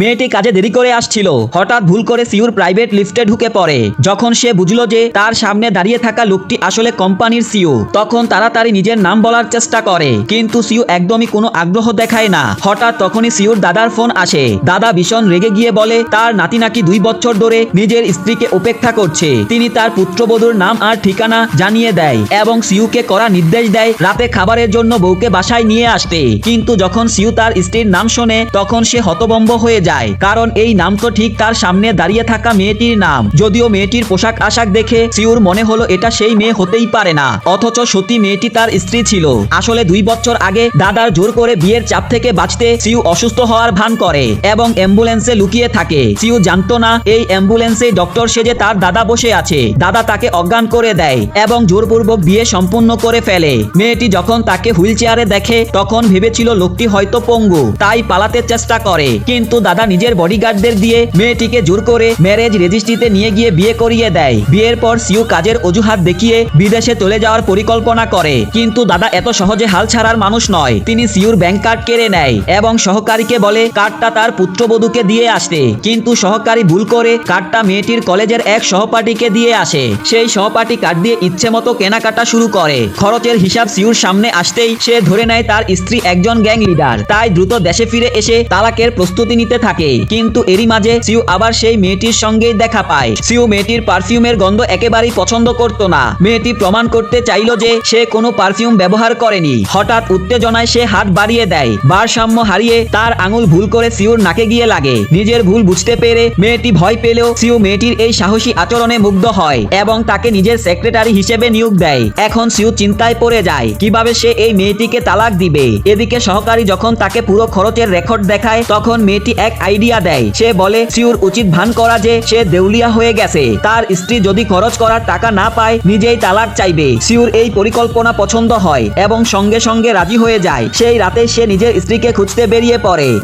মেয়েটি কাজে দেরি করে আসছিল। হঠাৎ ভুল করে সিউর প্রাইভেট লিফটে ঢুকে পড়ে। যখন সে বুঝলো যে তার সামনে দাঁড়িয়ে থাকা লোকটি আসলে কোম্পানির সিও তখন তাড়াতাড়ি নিজের নাম বলার চেষ্টা করে। কিন্তু সিউ একদমই কোনো আগ্রহ দেখায় না। হঠাৎ তখনই সিউর দাদার ফোন আসে। দাদা ভীষণ রেগে গিয়ে বলে, তার নাতি নাকি দুই বছর ধরে নিজের স্ত্রীকে উপেক্ষা করছে। তিনি তার পুত্রবধূর নাম আর ঠিকানা জানিয়ে দেয় এবং সিউকে করা নির্দেশ দেয় রাতে খাবারের জন্য বউকে বাসায় নিয়ে আসতে। কিন্তু যখন সিউ তার স্ত্রীর নাম শোনে, তখন সে হতবম্ব হয়ে যায়। কারণ এই নাম তো ঠিক তার সামনে দাঁড়িয়ে থাকা মেয়েটির নাম। যদিও মেয়েটির পোশাক আশাক দেখে সিউর মনে হলো এটা সেই মেয়ে হতেই পারে না। অথচ সত্যি মেয়েটি তার স্ত্রী ছিল। আসলে দুই বছর আগে দাদার জোর করে বিয়ের চাপ থেকে বাঁচতে সিউ অসুস্থ হওয়ার ভান করে এবং অ্যাম্বুলেন্সে লুকিয়ে থাকে। সিউ জানতো না এই অ্যাম্বুলেন্সে ডক্টর সেজে তার দাদা বসে আছে। দাদা তাকে অজ্ঞান করে দেয় এবং জোরপূর্বক বিয়ে সম্পূর্ণ করে ফেলে। মেয়েটি যখন তাকে হুইল চেয়ারে দেখে, তখন ভেবেছিল লোকটি হয়তো পঙ্গু, তাই পালাতে চেষ্টা করে। কিন্তু দাদা নিজের বডিগার্ডদের দিয়ে মেয়েটিকে জোর করে ম্যারেজ রেজিস্ট্রিতে নিয়ে গিয়ে বিয়ে করিয়ে দেয়। বিয়ের পর সিউ কাজের অজুহাত দেখিয়ে বিদেশে চলে যাওয়ার পরিকল্পনা করে। কিন্তু দাদা এত সহজে হাল ছাড়ার মানুষ নয়। তিনি সিউর ব্যাংক কার্ড কেড়ে নেয় এবং সহকারীকে বলে, কার্ডটা তার পুত্রবধূকে দিয়ে আসতে কিন্তু সহকারী ভুল করে কার্ডটা মেয়েটির কলেজের এক সহপাঠীকে দিয়ে আসে। সেই সহপাঠী কার্ড দিয়ে ইচ্ছে মতো কেনাকাটা শুরু করে। খরচের হিসাব সিউর সামনে আসতেই সে ধরে নেয় তার স্ত্রী একজন গ্যাং লিডার তাই দ্রুত দেশে ফিরে এসে তালাকের প্রস্তুতি নিতে থাকে। কিন্তু এরই মাঝে সিউ আবার সেই মেয়েটির সঙ্গেই দেখা পায়। সিউ মেয়েটির পারফিউমের গন্ধ একেবারেই পছন্দ করতো না। মেয়েটি প্রমাণ করতে চাইলো যে সে কোনো পারফিউম ব্যবহার করেনি। হঠাৎ উত্তেজনায় সে হাত বাড়িয়ে দেয়। ভারসাম্য হারিয়ে তার আঙুল ভুল করে সিউর নাকে গিয়ে লাগে। নিজের ভুল বুঝতে পেরে মেয়েটি ভয় পেলেও সিউ মেয়েটির এই সাহসী আচরণে মুগ্ধ হয় এবং তাকে নিজের সেক্রেটারি হিসেবে নিয়োগ দেয়। এখন সিউ চিন্তায় পড়ে যায়, কীভাবে সে এই মেয়েটিকে তালাক দিবে? এদিকে সহকারী যখন তাকে পুরো খরচের রেকর্ড দেখায়, তখন মেয়েটি এক আইডিয়া দেয়। সে বলে সিউর উচিত ভান করা যে সে দেউলিয়া হয়ে গেছে। তার স্ত্রী যদি খরচ করার টাকা না পায়, নিজেই তালাক চাইবে। সিউর এই পরিকল্পনা পছন্দ হয় এবং সঙ্গে সঙ্গে রাজি হয়ে যায়। সেই রাতে সে নিজের স্ত্রীকে খুঁজতে বেরিয়ে পড়ে।